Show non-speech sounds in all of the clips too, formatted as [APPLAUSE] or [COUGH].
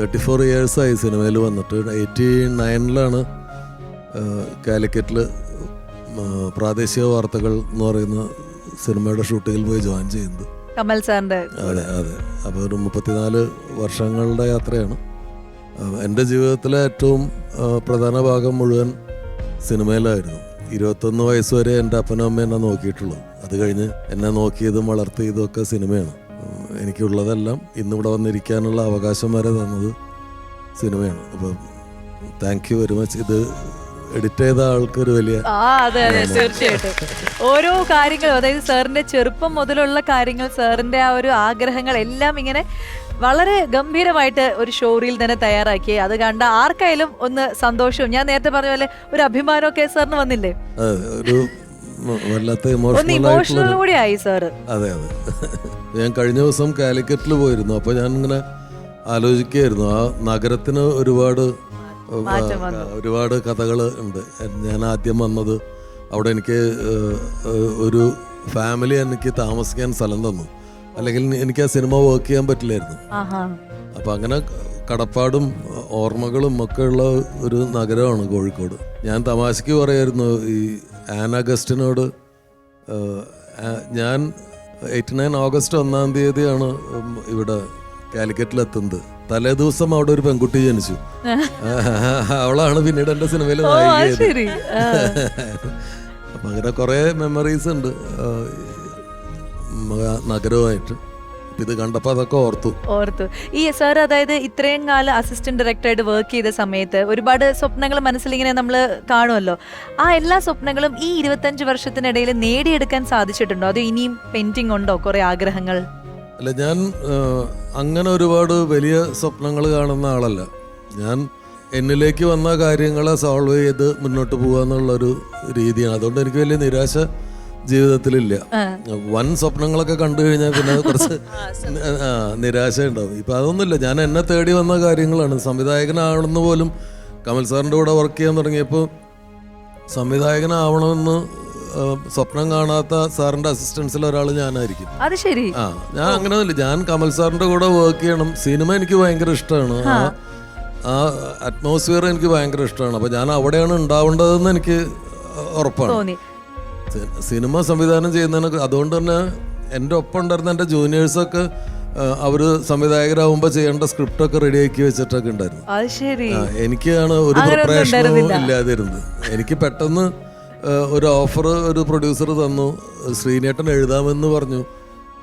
Thirty four ഇയേഴ്സായി സിനിമയിൽ വന്നിട്ട് eighty നയനിലാണ് കാലിക്കറ്റിൽ പ്രാദേശിക വാർത്തകൾ എന്ന് പറയുന്ന സിനിമയുടെ ഷൂട്ടിങ്ങിൽ പോയി ജോയിൻ ചെയ്യുന്നത്. കമൽ സാറിന്റെ അതെ അതെ. അപ്പോൾ ഒരു മുപ്പത്തിനാല് വർഷങ്ങളുടെ യാത്രയാണ്. എന്റെ ജീവിതത്തിലെ ഏറ്റവും പ്രധാന ഭാഗം മുഴുവൻ സിനിമയിലായിരുന്നു. ഇരുപത്തൊന്ന് വയസ്സ് വരെ എന്റെ അപ്പനും അമ്മയും എന്നെ നോക്കിയിട്ടുള്ളൂ അത് കഴിഞ്ഞ് എന്നെ നോക്കിയതും വളർത്തിയതും ഒക്കെ സിനിമയാണ്. എനിക്കുള്ളതെല്ലാം ഇന്നിവിടെ വന്നിരിക്കാനുള്ള അവകാശം വരെ തന്നത് സിനിമയാണ്. അപ്പം താങ്ക് യു വെരി മച്ച് ഇത് എഡിറ്റ് ചെയ്ത ആൾക്കൊരു വലിയ ആ അതെ അതെ തീർച്ചയായിട്ടും. ഓരോ കാര്യങ്ങളും അതായത് സാറിന്റെ ചെറുപ്പം മുതലുള്ള കാര്യങ്ങൾ സാറിന്റെ ആ ഒരു ആഗ്രഹങ്ങൾ എല്ലാം ഇങ്ങനെ വളരെ ഗംഭീരമായിട്ട് ഒരു ഷോറിയിൽ തന്നെ തയ്യാറാക്കി. അത് കണ്ട ആർക്കായാലും ഒന്ന് സന്തോഷവും. ഞാൻ നേരത്തെ പറഞ്ഞ പോലെ ഒരു അഭിമാനമൊക്കെ സാറിന് വന്നില്ലേ? ഒരു വല്ലാത്ത ഇമോഷണൽ കൂടി ആയി സാറ്. അതെ അതെ. ഞാൻ കഴിഞ്ഞ ദിവസം കാലിക്കറ്റിൽ പോയിരുന്നു. അപ്പോൾ ഞാൻ ഇങ്ങനെ ആലോചിക്കുകയായിരുന്നു. ആ നഗരത്തിന് ഒരുപാട്. ഒരുപാട് കഥകൾ ഉണ്ട്. ഞാൻ ആദ്യം വന്നത് അവിടെ എനിക്ക് ഒരു ഫാമിലി എനിക്ക് താമസിക്കാൻ സ്ഥലം തന്നു. അല്ലെങ്കിൽ എനിക്ക് ആ സിനിമ വർക്ക് ചെയ്യാൻ പറ്റില്ലായിരുന്നു. അപ്പം അങ്ങനെ കടപ്പാടും ഓർമ്മകളും ഒക്കെ ഉള്ള ഒരു നഗരമാണ് കോഴിക്കോട്. ഞാൻ തമാശയ്ക്ക് പറയായിരുന്നു ഈ ആൻ അഗസ്റ്റിനോട് ഞാൻ എയ്റ്റി നയൻ ഓഗസ്റ്റ് ഒന്നാം തീയതിയാണ് ഇവിടെ കാലിക്കറ്റിലെത്തുന്നത്. തലേ ദിവസം അവിടെ ഒരു പെൺകുട്ടി ജനിച്ചു. [LAUGHS] അവളാണ് പിന്നീട് എന്റെ സിനിമയിൽ നായികയത്. [LAUGHS] അപ്പം അങ്ങനെ കുറേ മെമ്മറീസ് ഉണ്ട്. നഗരവുമായിട്ട്. അപ്പം ഇത് കണ്ടപ്പോൾ അതൊക്കെ ഓർത്തു. ഓർത്തു. ഈ സാർ അതായത് ഇത്രയും കാലം അസിസ്റ്റന്റ് ഡയറക്ടറായിട്ട് വർക്ക് ചെയ്ത സമയത്ത് ഒരുപാട് സ്വപ്നങ്ങൾ മനസ്സിൽ ഇങ്ങനെ നമ്മൾ കാണുമല്ലോ. ആ എല്ലാ സ്വപ്നങ്ങളും ഈ ഇരുപത്തഞ്ച് വർഷത്തിനിടയിൽ നേടിയെടുക്കാൻ സാധിച്ചിട്ടുണ്ടോ? അതോ ഇനിയും പെയിന്റിംഗ് ഉണ്ടോ കുറെ ആഗ്രഹങ്ങൾ? അല്ല ഞാൻ അങ്ങനെ ഒരുപാട് വലിയ സ്വപ്നങ്ങൾ കാണുന്ന ആളല്ല. ഞാൻ എന്നിലേക്ക് വന്ന കാര്യങ്ങളെ സോൾവ് ചെയ്ത് മുന്നോട്ട് പോകുക എന്നുള്ളൊരു രീതിയാണ്. അതുകൊണ്ട് എനിക്ക് വലിയ നിരാശ ജീവിതത്തിലില്ല. വൻ സ്വപ്നങ്ങളൊക്കെ കണ്ടു കഴിഞ്ഞാൽ പിന്നെ കുറച്ച് [LAUGHS] ആ, നിരാശ ഉണ്ടാവും ഇപ്പം അതൊന്നുമില്ല. ഞാൻ എന്നെ തേടി വന്ന കാര്യങ്ങളാണ്. സംവിധായകനാണെന്ന് പോലും കമൽ സാറിന്റെ കൂടെ വർക്ക് ചെയ്യാൻ തുടങ്ങിയപ്പോൾ സംവിധായകനാവണമെന്ന് സ്വപ്നം കാണാത്ത സാറിന്റെ അസിസ്റ്റൻസിൽ ഒരാൾ ഞാനായിരിക്കും. അത് ശരി. ആ ഞാൻ അങ്ങനെ ഒന്നുമില്ല ഞാൻ കമൽ സാറിന്റെ കൂടെ വർക്ക് ചെയ്യണം. സിനിമ എനിക്ക് ഭയങ്കര ഇഷ്ടമാണ്. ആ. അറ്റ്മോസ്ഫിയർ എനിക്ക് ഭയങ്കര ഇഷ്ടമാണ്. അപ്പൊ ഞാൻ അവിടെയാണ് ഉണ്ടാവേണ്ടതെന്ന് എനിക്ക് ഉറപ്പാണ്. സിനിമ സംവിധാനം ചെയ്യുന്നതിന് അതുകൊണ്ട് തന്നെ എന്റെ ഒപ്പം ഉണ്ടായിരുന്ന എന്റെ ജൂനിയേഴ്സൊക്കെ അവർ സംവിധായകരാകുമ്പോൾ ചെയ്യേണ്ട സ്ക്രിപ്റ്റൊക്കെ റെഡിയാക്കി വെച്ചിട്ടൊക്കെ ഉണ്ടായിരുന്നു. എനിക്കാണ് ഒരു പ്രശ്നവും പ്രിപ്പറേഷനും. ഇല്ലാതിരുന്നത്. എനിക്ക് പെട്ടെന്ന് ഒരു ഓഫർ ഒരു പ്രൊഡ്യൂസർ തന്നു. ശ്രീനേട്ടൻ എഴുതാമെന്ന് പറഞ്ഞു.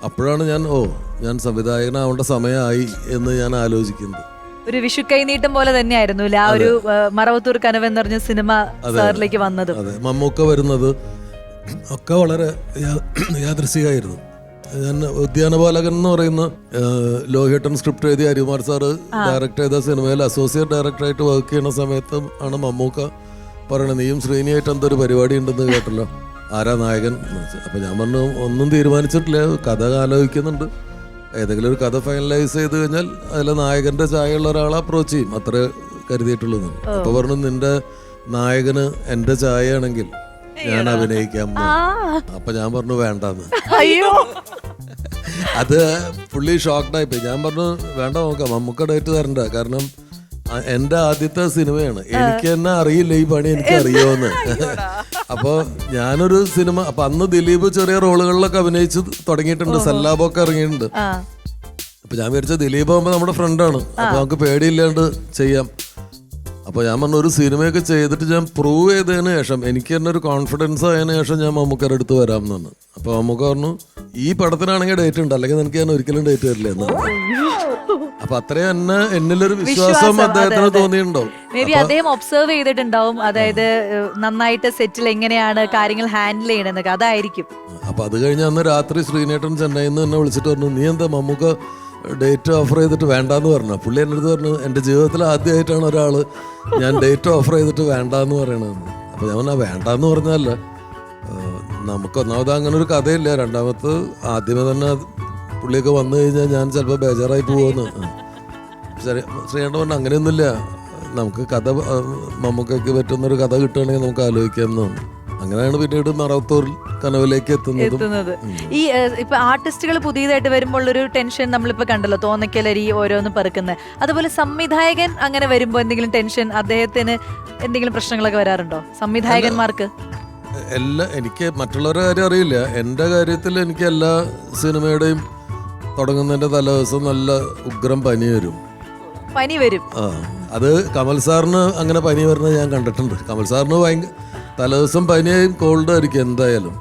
അപ്പോഴാണ് ഞാൻ ഓ ഞാൻ സംവിധായകനാവേണ്ട സമയമായി എന്ന് ഞാൻ ആലോചിക്കുന്നത്. ഒരു വിഷു കൈനീട്ടം പോലെ തന്നെയായിരുന്നു ആ ഒരു മറവത്തൂർ കനവെന്ന് പറഞ്ഞ സിനിമ സാറിലേക്ക് വന്നത്. അതെ മമ്മൂക്ക വരുന്നത്. ഒക്കെ വളരെ യാദൃശികമായിരുന്നു. ഞാൻ ഉദ്യാനപാലകൻ എന്ന് പറയുന്ന ആ, ലോഹിട്ടൻ സ്ക്രിപ്റ്റ് എഴുതിയ ഹരികുമാർ സാറ് ഡയറക്റ്റ് ചെയ്ത സിനിമയിൽ അസോസിയേറ്റ് ഡയറക്ടറായിട്ട് വർക്ക് ചെയ്യുന്ന സമയത്ത് ആണ് മമ്മൂക്ക പറയണത് നീയും ശ്രീനിയായിട്ട് ഒരു പരിപാടി ഉണ്ടെന്ന് കേട്ടല്ലോ? ആരാ നായകൻ? അപ്പം ഞാൻ പറഞ്ഞു ഒന്നും തീരുമാനിച്ചിട്ടില്ല കഥ ആലോചിക്കുന്നുണ്ട്. ഏതെങ്കിലും ഒരു കഥ ഫൈനലൈസ് ചെയ്ത് കഴിഞ്ഞാൽ അതിലെ നായകന്റെ ചായയുള്ള ഒരാളെ അപ്രോച്ച് ചെയ്യും. അത്ര കരുതിയിട്ടുള്ളൂ. എന്ന്. അപ്പൊ പറഞ്ഞു നിന്റെ നായകന് എന്റെ ചായയാണെങ്കിൽ ഞാൻ അഭിനയിക്കാൻ. അപ്പൊ ഞാൻ പറഞ്ഞു വേണ്ടെന്ന്. അയ്യോ. അത് പുള്ളി ഷോക്ക്ഡായി പോയി ഞാൻ പറഞ്ഞു വേണ്ട നോക്കാം നമുക്ക് ഡേറ്റ് തരണ്ട. കാരണം എന്റെ എന്റെ ആദ്യത്തെ സിനിമയാണ്. എനിക്ക് തന്നെ അറിയില്ല ഈ പണി എനിക്ക് അറിയുമെന്ന് അപ്പൊ ഞാനൊരു സിനിമ അപ്പൊ അന്ന് ദിലീപ് ചെറിയ റോളുകളിലൊക്കെ അഭിനയിച്ച് തുടങ്ങിയിട്ടുണ്ട്. സല്ലാബൊക്കെ ഇറങ്ങിയിട്ടുണ്ട്. അപ്പൊ ഞാൻ വിചാരിച്ച ദിലീപ് ആകുമ്പോ നമ്മുടെ ഫ്രണ്ടാണ് അപ്പൊ നമുക്ക് പേടിയില്ലാണ്ട് ചെയ്യാം. അപ്പൊ ഞാൻ പറഞ്ഞു ഒരു സിനിമയൊക്കെ ചെയ്തിട്ട് ഞാൻ പ്രൂവ് ചെയ്തതിന് ശേഷം എനിക്ക് തന്നെ ഒരു കോൺഫിഡൻസ് ആയതിനു ശേഷം ഞാൻ മമ്മൂക്കയുടെ അടുത്ത് വരാം എന്നാണ്. അപ്പോൾ മമ്മൂക്ക പറഞ്ഞു ഈ പടത്തിനാണെങ്കിൽ ഡേറ്റ് ഉണ്ട് അല്ലെങ്കിൽ എനിക്ക് ഞാൻ ഒരിക്കലും ഡേറ്റ് വരില്ല എന്നാണ്. അപ്പൊ അത്രയും എന്നെ എന്നിലൊരു വിശ്വാസം അദ്ദേഹത്തിന് തോന്നിയിട്ടുണ്ടോ. തോന്നിയിട്ടുണ്ടാവും. മേ ബി അദ്ദേഹം ഒബ്സർവ് ചെയ്തിട്ടുണ്ടാവും. അതായത് നന്നായിട്ട് സെറ്റിൽ എങ്ങനെയാണ് കാര്യങ്ങൾ ഹാൻഡിൽ ചെയ്യണമെന്നൊക്കെ അതായിരിക്കും. അപ്പൊ അത് കഴിഞ്ഞ് അന്ന് രാത്രി ശ്രീനേട്ടൻ ചെന്നൈയിൽ നിന്ന് എന്നെ വിളിച്ചിട്ട് പറഞ്ഞു നീ എന്താ മമ്മൂക്ക ഡേറ്റ് ഓഫർ ചെയ്തിട്ട് വേണ്ടാന്ന് പറഞ്ഞു. പുള്ളി എന്റെ അടുത്ത് പറഞ്ഞു എന്റെ ജീവിതത്തിൽ ആദ്യമായിട്ടാണ് ഒരാൾ ഞാൻ ഡേറ്റ് ഓഫർ ചെയ്തിട്ട് വേണ്ടാന്ന് പറയണതെന്ന്. അപ്പോൾ ഞാൻ പറഞ്ഞാൽ വേണ്ടാന്ന് പറഞ്ഞല്ല നമുക്ക് ഒന്നാമത് അങ്ങനെ ഒരു കഥയില്ല. രണ്ടാമത് ആദ്യമേ തന്നെ പുള്ളിയൊക്കെ വന്നു കഴിഞ്ഞാൽ ഞാൻ ചിലപ്പോൾ ബേജാറായി പോകുമെന്ന്. ശരി ശ്രീകണ്ഠൻ പറഞ്ഞു അങ്ങനെയൊന്നുമില്ല. നമുക്ക് കഥ നമുക്കൊക്കെ പറ്റുന്നൊരു കഥ കിട്ടുകയാണെങ്കിൽ നമുക്ക് ആലോചിക്കാം എന്ന് അങ്ങനെയാണ് പിന്നീട് മറവത്തൂരിൽ കനവിലേക്ക് എത്തുന്നതും. എത്തുന്നത്. ഈ ഏഹ്, ഇപ്പൊ ആർട്ടിസ്റ്റുകൾ പുതിയതായിട്ട് വരുമ്പോൾ ഒരു ടെൻഷൻ നമ്മളിപ്പോ കണ്ടല്ലോ തോന്നക്കലരി ഓരോന്ന് പെറുക്കുന്നത് അതുപോലെ സംവിധായകൻ അങ്ങനെ വരുമ്പോ എന്തെങ്കിലും ടെൻഷൻ അദ്ദേഹത്തിന് എന്തെങ്കിലും പ്രശ്നങ്ങളൊക്കെ വരാറുണ്ടോ? സംവിധായകന്മാർക്ക്? എല്ലാ എനിക്ക് മറ്റുള്ളവരുടെ കാര്യം അറിയില്ല. എന്റെ കാര്യത്തിൽ എനിക്ക് എല്ലാ സിനിമയുടെയും തുടങ്ങുന്നതിന്റെ തലേദിവസം നല്ല ഉഗ്രം പനി വരും. പനി വരും. ആ അത് കമൽ സാറിന് അങ്ങനെ പനി വരുന്നത് ഞാൻ കണ്ടിട്ടുണ്ട്. കമൽ സാറിന് ഭയങ്കര തലേദിവസം പനിയായും കോൾഡ് ആയിരിക്കും എന്തായാലും.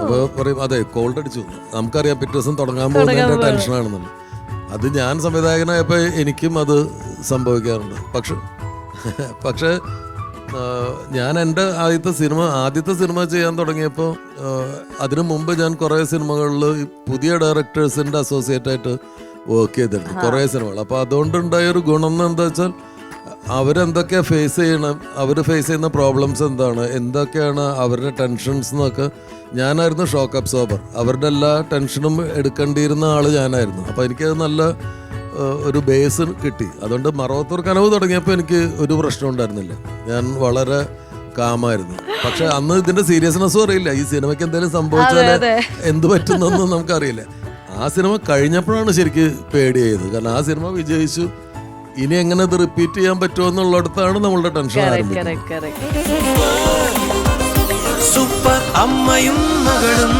അപ്പോൾ പറയും അതെ കോൾഡ് അടിച്ചു. നമുക്കറിയാം പിറ്റേ ദിവസം തുടങ്ങാൻ പോകുന്നതിന്റെ ടെൻഷനാണെന്നുള്ളത് അത് ഞാൻ സംവിധായകനായപ്പോൾ എനിക്കും അത് സംഭവിക്കാറുണ്ട്. പക്ഷെ പക്ഷെ ഞാൻ എന്റെ ആദ്യത്തെ സിനിമ ആദ്യത്തെ സിനിമ ചെയ്യാൻ തുടങ്ങിയപ്പോൾ അതിനു മുമ്പ് ഞാൻ കുറേ സിനിമകളിൽ പുതിയ ഡയറക്ടേഴ്സിന്റെ അസോസിയേറ്റ് ആയിട്ട് വർക്ക് ചെയ്തിട്ടുണ്ട്. കുറേ സിനിമകൾ. അപ്പോൾ അതുകൊണ്ടുണ്ടായ ഒരു ഗുണം എന്താ വെച്ചാൽ അവരെന്തൊക്കെ ഫേസ് ചെയ്യണം അവർ ഫേസ് ചെയ്യുന്ന പ്രോബ്ലംസ് എന്താണ്? എന്തൊക്കെയാണ് അവരുടെ ടെൻഷൻസ് എന്നൊക്കെ ഞാനായിരുന്നു ഷോക്ക് അബ്സോർബർ അവരുടെ എല്ലാ ടെൻഷനും എടുക്കേണ്ടിയിരുന്ന ആൾ ഞാനായിരുന്നു. അപ്പോൾ എനിക്കത് നല്ല ഒരു ബേസ് കിട്ടി. അതുകൊണ്ട് മറവത്തൂർ കനവ് തുടങ്ങിയപ്പോൾ എനിക്ക് ഒരു പ്രശ്നം ഉണ്ടായിരുന്നില്ല. ഞാൻ വളരെ കാമായിരുന്നു പക്ഷെ അന്ന് ഇതിന്റെ സീരിയസ്നെസ്സും അറിയില്ല. ഈ സിനിമയ്ക്ക് എന്തെങ്കിലും സംഭവിച്ചാൽ എന്ത് പറ്റുന്നൊന്നും നമുക്കറിയില്ല. ആ സിനിമ കഴിഞ്ഞപ്പോഴാണ് ശരിക്ക് പേടിയായത്. കാരണം ആ സിനിമ വിജയിച്ചു. ഇനി എങ്ങനെ ഇത് റിപ്പീറ്റ് ചെയ്യാൻ പറ്റുമോ എന്നുള്ളിടത്താണ് നമ്മളുടെ ടെൻഷൻ ആരംഭിക്കുന്നത്. കറക്റ്റ് കറക്റ്റ് സൂപ്പർ അമ്മയും മകളും